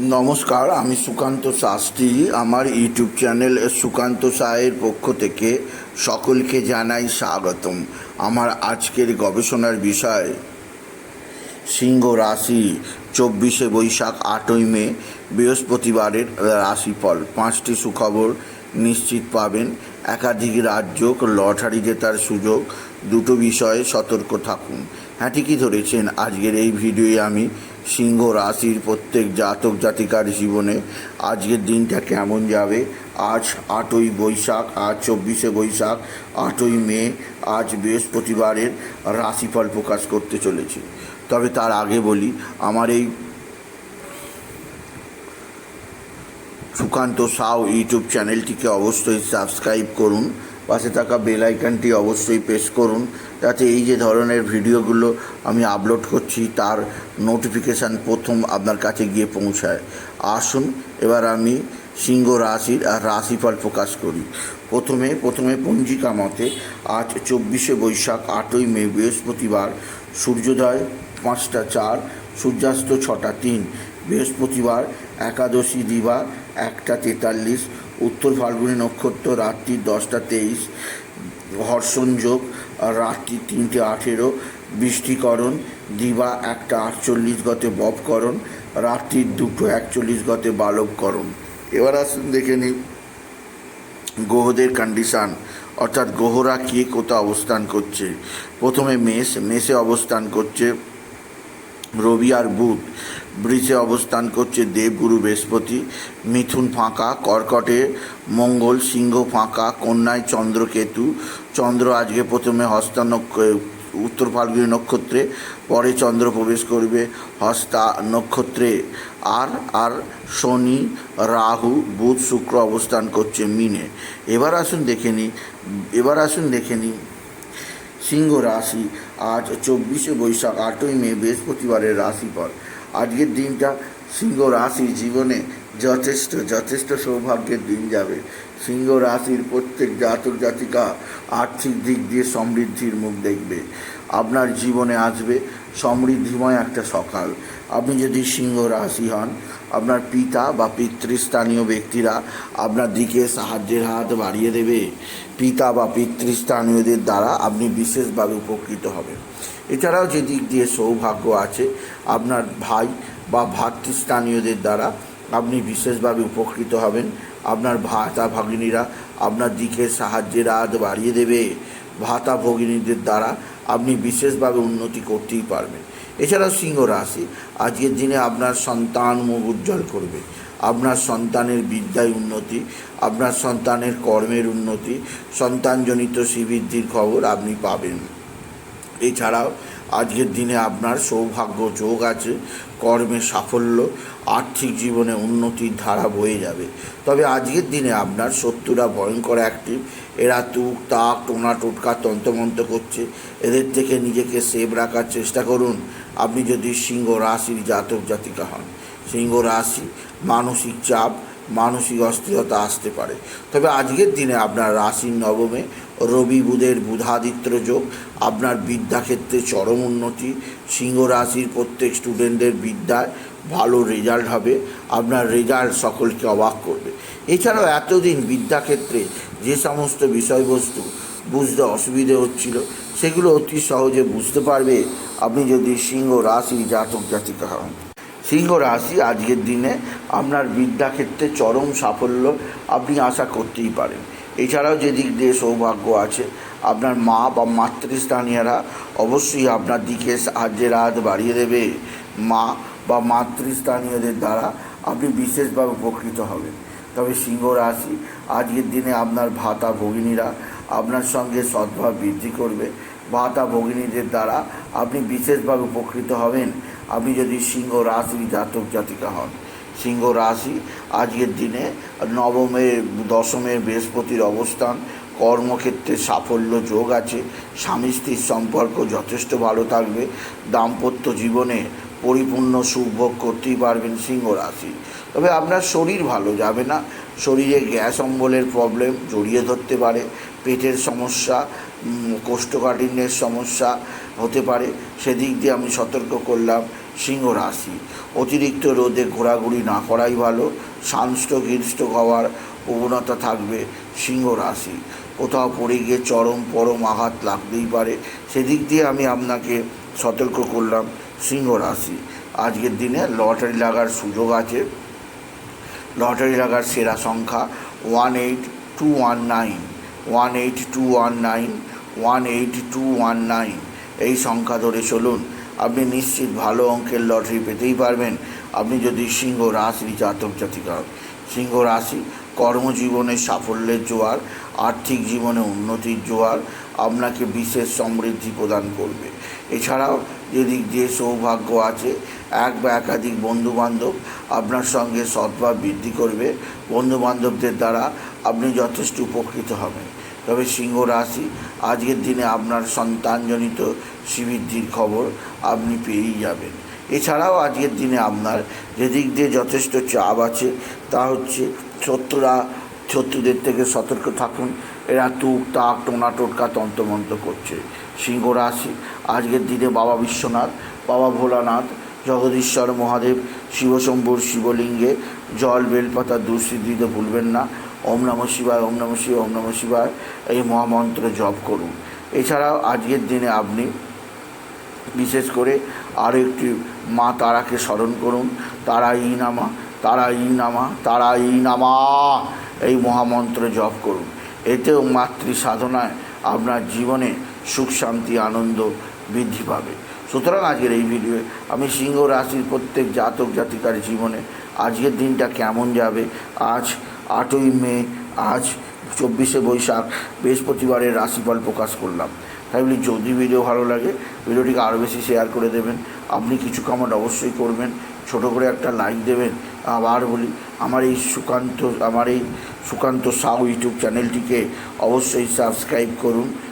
নমস্কার, আমি সুকান্ত শাস্ত্রী। আমার ইউটিউব চ্যানেল সুকান্ত সায়ের পক্ষ থেকে সকলকে জানাই স্বাগতম। আমার আজকের গবেষণার বিষয়, সিংহ রাশি, চব্বিশে বৈশাখ, আটই মে, বৃহস্পতিবারের রাশিফল। পাঁচটি সুখবর নিশ্চিত পাবেন। একাধিক রাজ্য লটারি জেতার সুযোগ। দুটো বিষয়ে সতর্ক থাকুন। হ্যাঁ ঠিকই ধরেছেন। আজকের এই ভিডিওয়ে আমি সিংহ রাশির প্রত্যেক জাতক জাতিকার জীবনে আজকের দিনটা কেমন যাবে? আজ আটই বৈশাখ, আজ চব্বিশে বৈশাখ, আটই মে, আজ বৃহস্পতিবারের রাশিফল প্রকাশ করতে চলেছি। তবে তার আগে বলি, আমার এই সুকান্ত সাউ ইউটিউব চ্যানেলটিকে অবশ্যই সাবস্ক্রাইব করুন। পাশে থাকা বেল আইকনটি অবশ্যই প্রেস করুন, যাতে এই যে ধরনের ভিডিওগুলো আমি আপলোড করছি, তার নোটিফিকেশান প্রথম আপনার কাছে গিয়ে পৌঁছায়। আসুন, এবার আমি সিংহ রাশির আর রাশিফল প্রকাশ করি। প্রথমে প্রথমে পঞ্জিকা মতে আজ চব্বিশে বৈশাখ, আটই মে, বৃহস্পতিবার, সূর্যোদয় পাঁচটা চার, সূর্যাস্ত ছটা তিন, বৃহস্পতিবার, একাদশী দিবা, একটা তেতাল্লিশ উত্তর ফাল্গুনী নক্ষত্র, রাত্রি দশটা তেইশ, হর্ষণ যোগ রাত্রি তিনটে আঠেরো, বৃষ্টিকরণ, দিবা একটা আটচল্লিশ গতে ববকরণ রাত্রির দুটো একচল্লিশ গতে বালবকরণ। এবার আসুন দেখে নিই গ্রহদের কন্ডিশান অর্থাৎ গ্রহরা কে কোথা অবস্থান করছে। প্রথমে মেষ, মেষে অবস্থান করছে রবি আর বুধ। বৃষে অবস্থান করছে দেবগুরু বৃহস্পতি। মিথুন ফাঁকা, কর্কটে, মঙ্গল সিংহ ফাঁকা, কন্যায় চন্দ্রকেতু। চন্দ্র আজকে প্রথমে হস্তা উত্তর ফাল্গুনী নক্ষত্রে, পরে চন্দ্র প্রবেশ করবে হস্তা নক্ষত্রে। আর আর শনি, রাহু, বুধ, শুক্র অবস্থান করছে মিনে। এবার আসুন দেখে নিই, এবার আসুন দেখে নিই। সিংহ রাশি আজ চব্বিশে বৈশাখ, আটই মে, বৃহস্পতিবারের রাশিফল। আজকের দিনটা সিংহ রাশি জীবনে যথেষ্ট যথেষ্ট সৌভাগ্যের দিন যাবে। সিংহ রাশির প্রত্যেক জাতক জাতিকা আর্থিক দিক দিয়ে সমৃদ্ধির মুখ দেখবে। আপনার জীবনে আসবে সমৃদ্ধিময় একটা সকাল। আপনি যদি সিংহ রাশি হন, আপনার পিতা বা পিতৃস্থানীয় ব্যক্তিরা আপনার দিকে সাহায্যের হাত বাড়িয়ে দেবে। পিতা বা পিতৃস্থানীয়দের দ্বারা আপনি বিশেষভাবে উপকৃত হবেন। এছাড়াও যে দিক দিয়ে সৌভাগ্য আছে আপনার ভাই বা ভাতৃস্থানীয়দের দ্বারা আপনি বিশেষভাবে উপকৃত হবেন। আপনার ভাতা ভগিনীরা আপনার দিকে সাহায্যের হাত বাড়িয়ে দেবে। ভাতা ভগিনীদের দ্বারা আপনি বিশেষভাবে উন্নতি করতেই পারবেন। এছাড়াও সিংহ রাশি, আজকের দিনে আপনার সন্তান মুখ উজ্জ্বল করবে। আপনার সন্তানের বিদ্যায় উন্নতি, আপনার সন্তানের কর্মের উন্নতি, সন্তানজনিত শ্রীবৃদ্ধির খবর আপনি পাবেন। এছাড়াও আজকের দিনে আপনার সৌভাগ্য যোগ আছে, কর্মে সাফল্য, আর্থিক জীবনে উন্নতির ধারা বয়ে যাবে। তবে আজকের দিনে আপনার শত্রুরা ভয়ঙ্কর অ্যাক্টিভ এরা তুক, তাক, টোনা, টোটকা, তন্ত্রমন্ত্র করছে। এদের থেকে নিজেকে সেভ রাখার চেষ্টা করুন। আপনি যদি সিংহ রাশির জাতক, জাতিকা হন, সিংহ রাশি মানসিক চাপ, মানসিক অস্থিরতা আসতে পারে। তবে আজকের দিনে আপনার রাশির নবমে রবি বুধের বুধাদিত্য যোগ, আপনার বিদ্যাক্ষেত্রে চরম উন্নতি, সিংহ রাশির প্রত্যেক স্টুডেন্টদের বিদ্যায় ভালো রেজাল্ট হবে, আপনার রেজাল্ট সকলকে অবাক করবে। এছাড়াও এতদিন বিদ্যাক্ষেত্রে যে সমস্ত বিষয়বস্তু বুঝতে অসুবিধে হচ্ছিল, সেগুলো অতি সহজে বুঝতে পারবে আপনি যদি সিংহ রাশির জাতক জাতিকা হন। সিংহ রাশি আজকের দিনে আপনার বিদ্যাক্ষেত্রে চরম সাফল্য আপনি আশা করতেই পারেন। এছাড়াও যে দিক দিয়ে সৌভাগ্য আছে, আপনার মা বা মাতৃস্থানীয়রা অবশ্যই আপনার দিকে সাহায্যের হাত বাড়িয়ে দেবে। মা বা মাতৃস্থানীয়দের দ্বারা আপনি বিশেষভাবে উপকৃত হবেন। তবে সিংহ রাশি, আজকের দিনে আপনার ভাতা ভগিনীরা আপনার সঙ্গে সদ্ভাব বৃদ্ধি করবে। ভাতা ভগিনীদের দ্বারা আপনি বিশেষভাবে উপকৃত হবেন। আপনি যদি সিংহ রাশির জাতক জাতিকা হন। সিংহ রাশি, আজকের দিনে নবমের দশমের বৃহস্পতির অবস্থান, কর্মক্ষেত্রে সাফল্য যোগ আছে, স্বামী স্ত্রীর সম্পর্ক যথেষ্ট ভালো থাকবে, দাম্পত্য জীবনে পরিপূর্ণ সুভোগ করতেই পারবেন সিংহ রাশি। তবে আপনার শরীর ভালো যাবে না, শরীরে গ্যাস অম্বলের প্রবলেম জড়িয়ে ধরতে পারে, পেটের সমস্যা কোষ্ঠকাঠিন্যের সমস্যা হতে পারে, সেদিক দিয়ে আমি সতর্ক করলাম সিংহ রাশি অতিরিক্ত রোদে ঘোরাঘুরি না করাই ভালো। সানস্ট্রোক হিটস্ট্রোক হওয়ার প্রবণতা থাকবে সিংহ রাশি কোথাও পড়ে গিয়ে চরম পরম আঘাত লাগতেই পারে। সেদিক দিয়ে আমি আপনাকে সতর্ক করলাম সিংহ রাশি আজকের দিনে লটারি লাগার সুযোগ আছে। লটারি লাগার সেরা সংখ্যা one eight two one nine. One eight two one nine, one eight two one nine. এই সংখ্যা ধরে চলুন। আপনি নিশ্চিত ভালো অঙ্কের লটারি পেতেই পারবেন। আপনি যদি সিংহ রাশির জাতক জাতিকা। সিংহ রাশি কর্মজীবনে সাফল্যের জোয়ার, আর্থিক জীবনে উন্নতির জোয়ার, আপনাকে বিশেষ সমৃদ্ধি প্রদান করবে। এছাড়াও যেদিক যে সৌভাগ্য আছে, এক বা একাধিক বন্ধুবান্ধব আপনার সঙ্গে সদ্ভাব বৃদ্ধি করবে। বন্ধুবান্ধবদের দ্বারা আপনি যথেষ্ট উপকৃত হবেন। তবে সিংহ রাশি, আজকের দিনে আপনার সন্তানজনিত শ্রীবৃদ্ধির খবর আপনি পেয়েই যাবেন। এছাড়াও আজকের দিনে আপনার যেদিক দিয়ে যথেষ্ট চাপ আছে, তা হচ্ছে শত্রুরা, শত্রুদের থেকে সতর্ক থাকুন। এরা তুক, তাক, টোনা, টোটকা, তন্ত্রমন্ত্র করছে। সিংহ রাশি, আজকের দিনে বাবা বিশ্বনাথ, বাবা ভোলানাথ, জগদীশ্বর মহাদেব, শিবশম্ভুর শিবলিঙ্গে জল, বেলপাতা দুঃসিদ্ধি দিতে ভুলবেন না। ওম নম শিবায়, ওম নম শিবায়, ওম নম শিবায়, এই মহামন্ত্র জপ করুন। এছাড়াও আজকের দিনে আপনি বিশেষ করে আরও একটি মা তারাকে স্মরণ করুন। তারা ই নামা তারা ই নামা তারা ই নামা, এই মহামন্ত্র জপ করুন। এতেও মাতৃ সাধনায় আপনার জীবনে সুখ, শান্তি, আনন্দ বৃদ্ধি পাবে। সুতরাং আজকের এই ভিডিওয়ে আমি সিংহ রাশির প্রত্যেক জাতক জাতিকার জীবনে আজকের দিনটা কেমন যাবে, আজ আটই মে আজ চব্বিশে বৈশাখ বৃহস্পতিবারের রাশিফল প্রকাশ করলাম। তাই বলি, যদি ভিডিও ভালো লাগে ভিডিওটিকে আরও বেশি শেয়ার করে দেবেন। আপনি কিছু কমেন্ট অবশ্যই করবেন। ছোট করে একটা লাইক দেবেন। আবার বলি, আমার এই সুকান্ত, আমার এই সুকান্ত সাউ ইউটিউব চ্যানেলটিকে অবশ্যই সাবস্ক্রাইব করুন।